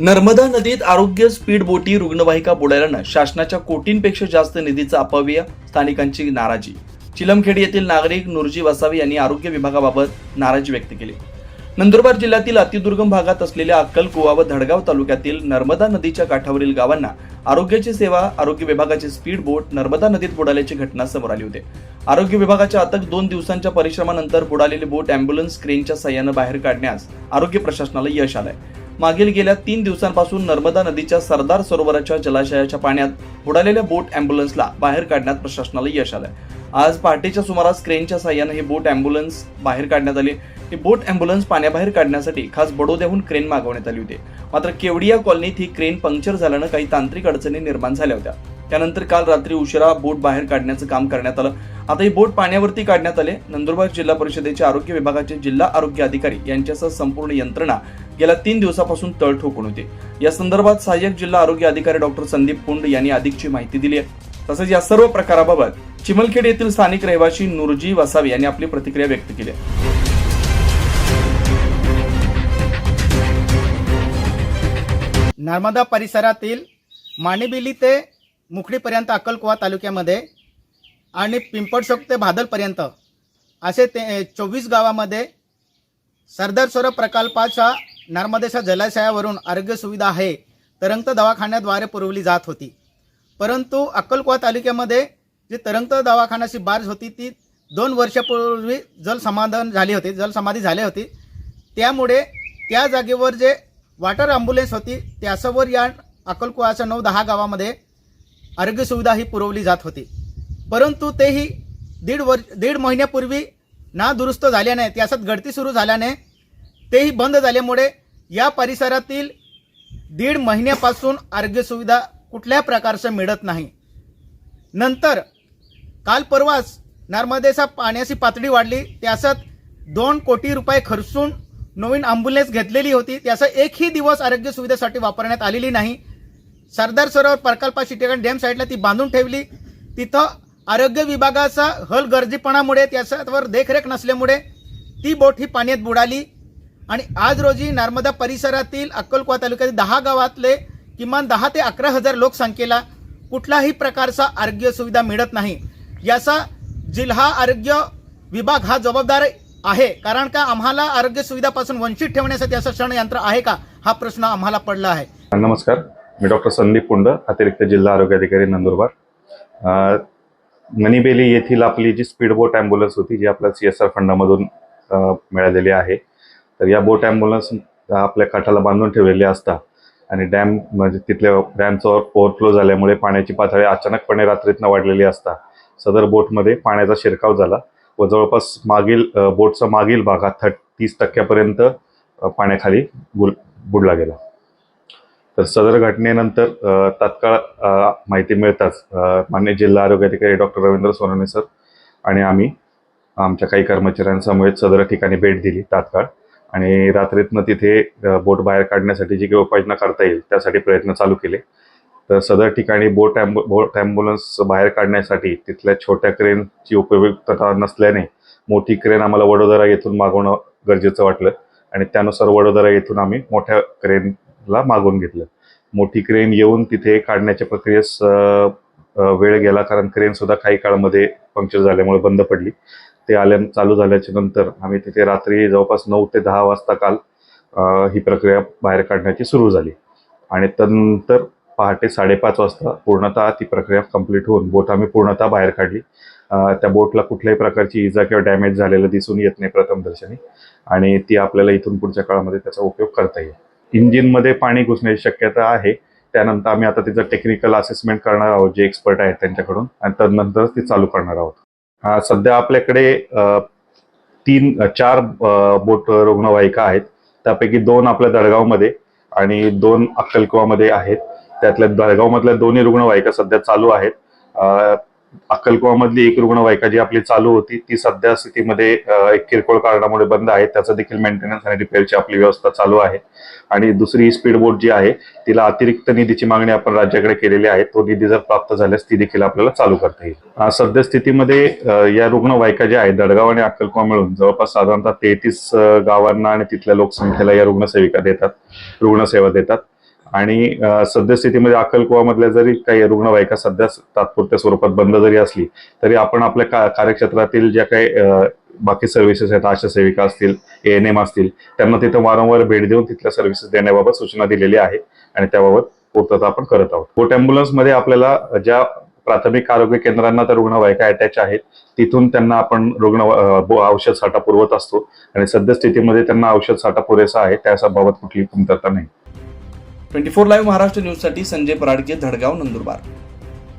नर्मदा नदीत आरोग्य स्पीड बोटी रुग्णवाहिका बुडाल्यानं शासनाच्या कोटींपेक्षा जास्त निधीचा अपव्यय स्थानिकांची नाराजी. चिलमखेड येथील नागरिक नुरजी वसावी यांनी आरोग्य विभागाबाबत नाराजी व्यक्त केली. नंदुरबार जिल्ह्यातील अतिदुर्गम भागात असलेल्या अक्कलकुवा व धडगाव तालुक्यातील नर्मदा नदीच्या काठावरील गावांना आरोग्याची सेवा आरोग्य विभागाची स्पीड बोट नर्मदा नदीत बुडाल्याची घटना समोर आली होती. आरोग्य विभागाच्या अथक दोन दिवसांच्या परिश्रमानंतर बुडालेली बोट अँब्युलन्स क्रेनच्या साह्यानं बाहेर काढण्यास आरोग्य प्रशासनाला यश आलंय. मागील गेल्या तीन दिवसांपासून नर्मदा नदीच्या सरदार सरोवराच्या जलाशयाच्या पाण्यात बुडालेल्या बोट अँब्युलन्सला बाहेर काढण्यात प्रशासनाला यश आलं आज पहाटेच्या सुमारास क्रेनच्या साह्यानं ही बोट अँब्युलन्स बाहेर काढण्यात आली. ही बोट अँब्युलन्स पाण्याबाहेर काढण्यासाठी खास बडोद्याहून क्रेन मागवण्यात आली होती. मात्र केवडिया कॉलनीत ही क्रेन पंक्चर झाल्यानं काही तांत्रिक अडचणी निर्माण झाल्या होत्या. त्यानंतर काल रात्री उशिरा बोट बाहेर काढण्याचं काम करण्यात आलं. आता ही बोट पाण्यावरती काढण्यात आले. नंदुरबार जिल्हा परिषदेच्या आरोग्य विभागाचे जिल्हा आरोग्य अधिकारी यांच्यासह संपूर्ण यंत्रणा गेल्या तीन दिवसापासून तळ ठोकून होते. या संदर्भात सहाय्यक जिल्हा आरोग्य अधिकारी डॉक्टर संदीप पुंड यांनी अधिकची माहिती दिली आहे. तसंच या सर्व प्रकाराबाबत चिमलखेड येथील स्थानिक रहिवासी नुरजी वसावी यांनी आपली प्रतिक्रिया व्यक्त केली आहे. नर्मदा परिसरातील माणिबिली ते मुखडीपर्यंत अक्कलकुवा तालुक्यामध्ये आणि पिंपळशोक ते भादलपर्यंत असे ते चोवीस गावामध्ये सरदार सरोवर प्रकल्पाच्या नर्मदेच्या जलाशयावरून आरोग्य सुविधा आहे तरंगत दवाखान्याद्वारे पुरवली जात होती. परंतु अक्कलकुवा तालुक्यामध्ये जी तरंगत दवाखान्याची बार्ज होती ती दोन वर्षापूर्वी जलसमाधान झाली होती जलसमाधी झाली होती. त्यामुळे त्या जागेवर जे वॉटर ॲम्ब्युलन्स होती त्याच्यावर या अक्कलकुवाच्या नऊ दहा गावामध्ये आरोग्य सुविधा ही पुरवली जात होती. परंतु तेही दीड वर् दीड महिन्यापूर्वी ना दुरुस्त झाल्याने त्याच्यात गळती सुरू झाल्याने तेही बंद झाल्यामुळे या परिसरातील दीड महिन्यापासून आरोग्य सुविधा कुठल्या प्रकारचं मिळत नाही. नंतर काल परवाच नर्मदेचा पाण्याची पातळी वाढली त्याच्यात दोन कोटी रुपये खर्चून नवीन ॲम्ब्युलन्स घेतलेली होती. त्याचा एकही दिवस आरोग्य सुविधेसाठी वापरण्यात आलेली नाही. सरदार सरोवर प्रकल्पाची ठिकाणी डॅम साईडला ती बांधून ठेवली. तिथं आरोग्य विभागाचा हलगर्जीपणामुळे त्याच्यावर देखरेख नसल्यामुळे ती बोट ही पाण्यात बुडाली. आणि आज रोजी नर्मदा परिसरातील अक्कलकुवा तालुक्यातील दहा गावातले किमान दहा ते अकरा हजार लोकसंख्येला कुठलाही प्रकारचा आरोग्य सुविधा मिळत नाही. याचा जिल्हा आरोग्य विभाग हा जबाबदार आहे. कारण का आम्हाला आरोग्य सुविधापासून वंचित ठेवण्यासाठी असं षडयंत्र आहे का? हा प्रश्न आम्हाला पडला आहे. नमस्कार. मी डॉक्टर संदीप पुंड अतिरिक्त जिल्हा आरोग्य अधिकारी नंदुरबार. मणिबेली येथील आपली जी स्पीडबोट ॲम्ब्युलन्स होती जी आपल्या सी एस आर फंडामधून मिळालेली आहे तर या बोट ॲम्ब्युलन्स आपल्या काठाला बांधून ठेवलेली असतात. आणि डॅम म्हणजे तिथल्या डॅमचा ओव्हरफ्लो झाल्यामुळे पाण्याची पातळी अचानकपणे रात्रीतनं वाढलेली असता. सदर बोटमध्ये पाण्याचा शिरकाव झाला व जवळपास मागील बोटचा मागील भाग हा थर्ट तीस टक्क्यापर्यंत पाण्याखाली बुल बुडला गेला. तर सदर घटनेनंतर तात्काळ माहिती मिळताच मान्य जिल्हा आरोग्य अधिकारी डॉक्टर रवींद्र सोनवणे सर आणि आम्ही आमच्या काही कर्मचाऱ्यांसमवेत सदर ठिकाणी भेट दिली तात्काळ. आणि रात्रीतनं तिथे बोट बाहेर काढण्यासाठी जी काही उपाययोजना करता येईल त्यासाठी प्रयत्न चालू केले. तर सदर ठिकाणी बोट ॲम्बु बोट ॲम्ब्युलन्स बाहेर काढण्यासाठी तिथल्या छोट्या क्रेनची उपयुक्तता नसल्याने मोठी क्रेन आम्हाला वडोदरा येथून मागवणं गरजेचं वाटलं. आणि त्यानुसार वडोदरा येथून आम्ही मोठ्या क्रेनला मागवून घेतलं. मोठी क्रेन येऊन तिथे काढण्याच्या प्रक्रियेस वेळ गेला कारण क्रेन सुद्धा काही काळामध्ये पंक्चर झाल्यामुळे बंद पडली. ते आल्या चालू झाल्याच्यानंतर आम्ही तिथे रात्री जवळपास नऊ ते दहा वाजता काल ही प्रक्रिया बाहेर काढण्याची सुरू झाली. आणि त्यानंतर पहाटे साडेपाच वाजता पूर्णतः ती प्रक्रिया कंप्लीट होऊन बोट आम्ही पूर्णतः बाहेर काढली. त्या बोटला कुठल्याही प्रकारची इजा किंवा डॅमेज झालेलं दिसून येत नाही प्रथमदर्शनी. आणि ती आपल्याला इथून पुढच्या काळामध्ये त्याचा उपयोग करता येईल. इंजिनमध्ये पाणी घुसण्याची शक्यता आहे. त्यानंतर आम्ही आता तिचं टेक्निकल असेसमेंट करणार आहोत जे एक्सपर्ट आहेत त्यांच्याकडून. आणि त्यानंतरच ती चालू करणार आहोत. सध्या आपल्याकडे अ, तीन चार बोट रुग्णवाहिका आहेत. त्यापैकी दोन आपल्या दडगावमध्ये आणि दोन अक्कलकुवामध्ये आहेत. त्यातल्या दळगावमधल्या दोन्ही रुग्णवाहिका सध्या चालू आहेत. अ, अक्कलकुवामधली एक रुग्णवाहिका जी आपली चालू होती ती सध्या स्थितीमध्ये एक किरकोळ कारणामुळे बंद आहे. त्याचं देखील मेंटेनन्स आणि रिपेअरची आपली व्यवस्था चालू आहे. आणि दुसरी स्पीड बोट जी आहे तिला अतिरिक्त निधीची मागणी आपण राज्याकडे केलेली आहे. तो निधी जर प्राप्त झाल्यास ती देखील आपल्याला चालू करता येईल. सद्यस्थितीमध्ये सध्या स्थितीमध्ये या रुग्णवाहिका ज्या आहेत दडगाव आणि अक्कलकुवा मिळून जवळपास साधारणतः तेहतीस गावांना आणि तिथल्या लोकसंख्येला या रुग्णसेविका देतात रुग्णसेवा देतात. आणि सद्यस्थितीमध्ये अक्कलकुवामधल्या जरी काही रुग्णवाहिका सध्या तात्पुरत्या स्वरूपात बंद जरी असली तरी आपण आपल्या का कार्यक्षेत्रातील ज्या काही बाकी सर्व्हिसेस आहेत आशा सेविका असतील ए एन एम असतील त्यांना तिथं वारंवार भेट देऊन तिथल्या सर्व्हिसेस देण्याबाबत सूचना दिलेली आहे आणि त्याबाबत पूर्तता आपण करत आहोत. बोटमध्ये आपल्याला ज्या प्राथमिक आरोग्य केंद्रांना त्या रुग्णवाहिका अटॅच आहेत तिथून त्यांना आपण रुग्ण औषध साठा पुरवत असतो आणि सद्यस्थितीमध्ये त्यांना औषध साठा पुरेसा आहे त्याबाबत कुठली कमतरता नाही. ट्वेंटी फोर लाईव्ह महाराष्ट्र न्यूजसाठी संजय पराडके धडगाव नंदुरबार.